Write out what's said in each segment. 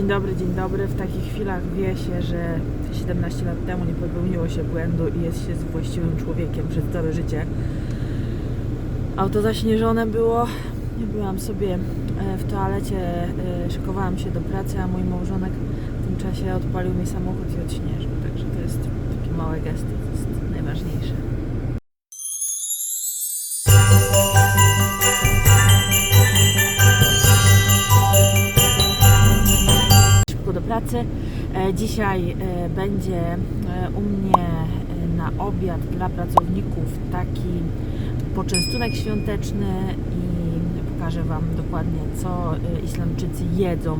Dzień dobry, dzień dobry. W takich chwilach wie się, że 17 lat temu nie popełniło się błędu i jest się właściwym człowiekiem przez całe życie. Auto zaśnieżone było. Byłam sobie e, w toalecie, e, szykowałam się do pracy, a mój małżonek w tym czasie odpalił mi samochód i odśnieżył. Także to jest takie małe gesty, to jest najważniejsze. Pracy. E, Dzisiaj e, będzie e, u mnie na obiad dla pracowników taki poczęstunek świąteczny i pokażę Wam dokładnie, co Islamczycy jedzą.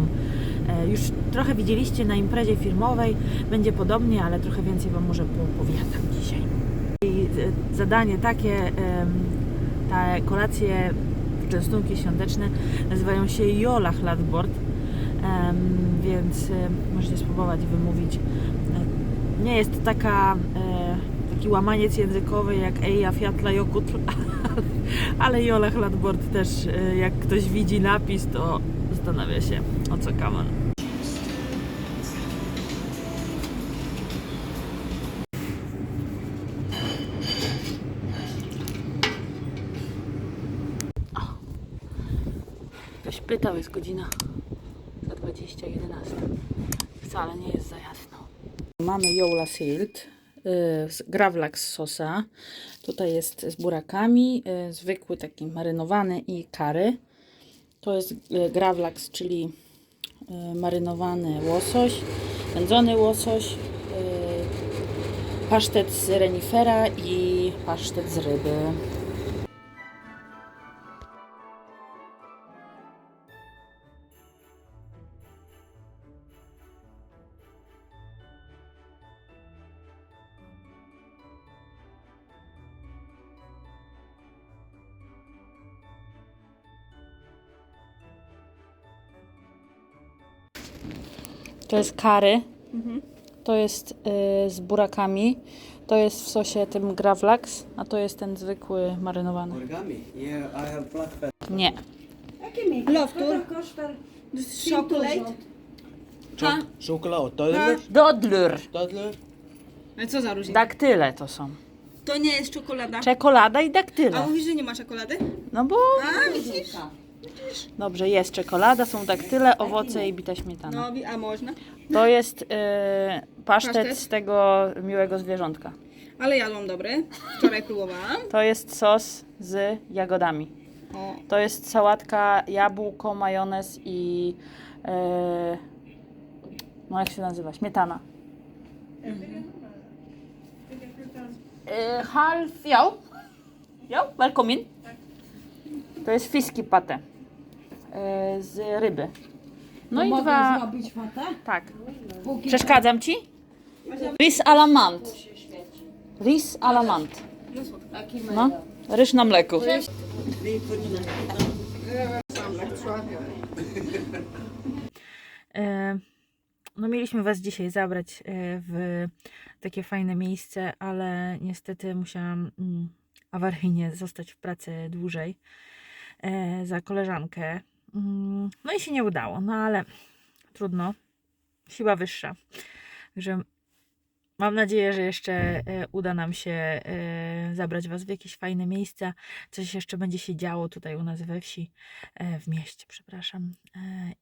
Już trochę widzieliście na imprezie firmowej, będzie podobnie, ale trochę więcej Wam może poopowiadam dzisiaj. I zadanie takie, te kolacje, poczęstunki świąteczne nazywają się Jola Hladbord. Więc e, możecie spróbować wymówić. Nie jest taka, e, taki łamaniec językowy jak Eja Fiatla Jokutl, ale Jola Hladbord też, e, jak ktoś widzi napis, to zastanawia się o co kaman. Ktoś pytał, jest godzina 20, 11. Wcale nie jest za jasno. Mamy Joula Silt, y, z gravlax sosa. Tutaj jest z burakami, y, zwykły taki marynowany i kary. To jest y, gravlax, czyli marynowany łosoś, wędzony łosoś, pasztet z renifera i pasztet z ryby. To jest kary. To jest y, z burakami. To jest w sosie tym gravlax, a to jest ten zwykły marynowany. Origami? Yeah, I have black pepper. Nie. Loftur. Chocolate. Cho- chocolade. Toddler? Dodlur. Toddler? Ale co za różnica? Daktyle to są. To nie jest czekolada. Czekolada i A daktyle. mówisz, że nie ma czekolady? No bo A, widzisz? Dobrze, jest czekolada, są daktyle, owoce i bita śmietana. No, a można. To jest y, pasztet Pasztet? z tego miłego zwierzątka. Ale jadłam dobry. Wczoraj próbowałam. To jest sos z jagodami. O, To jest sałatka, jabłko, majonez i e, no jak się nazywa? Śmietana. E, halv, ja? Ja? Välkommen. To jest fiski pate e, z ryby. No i dwa... zrobić fotę? Tak. Przeszkadzam ci? Ris alamant. Ris alamant. No, ryż na mleku. E, No mieliśmy Was dzisiaj zabrać e, w takie fajne miejsce, ale niestety musiałam mm, awaryjnie zostać w pracy dłużej e, za koleżankę. Mm, No i się nie udało, no ale trudno. Siła wyższa. Także mam nadzieję, że jeszcze e, uda nam się e, zabrać Was w jakieś fajne miejsca. Coś jeszcze będzie się działo tutaj u nas we wsi, e, w mieście, przepraszam.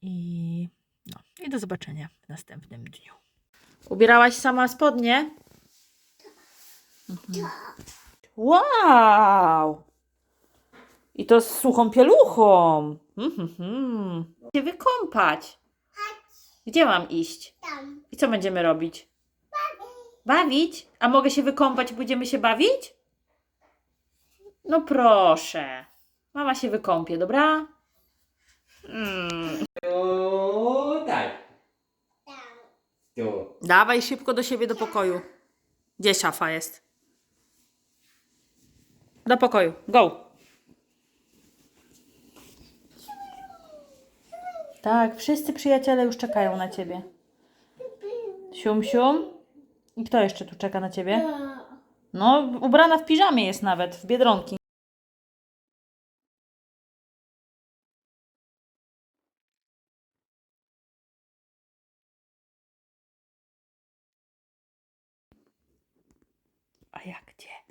I, no, I do zobaczenia w następnym dniu. Ubierałaś sama spodnie? Mhm. Wow! I to z suchą pieluchą. Mhm. Się wykąpać. Gdzie mam iść? Tam. I co będziemy robić? Bawić? A mogę się wykąpać będziemy się bawić? No proszę. Mama się wykąpie, dobra? Mm. Tutaj. Tu. Dawaj szybko do siebie do pokoju. Gdzie szafa jest? Do pokoju. Go. Tak, wszyscy przyjaciele już czekają na ciebie. Sium, sium. I kto jeszcze tu czeka na ciebie? No, ubrana w piżamie jest nawet, w biedronki. A jak gdzie?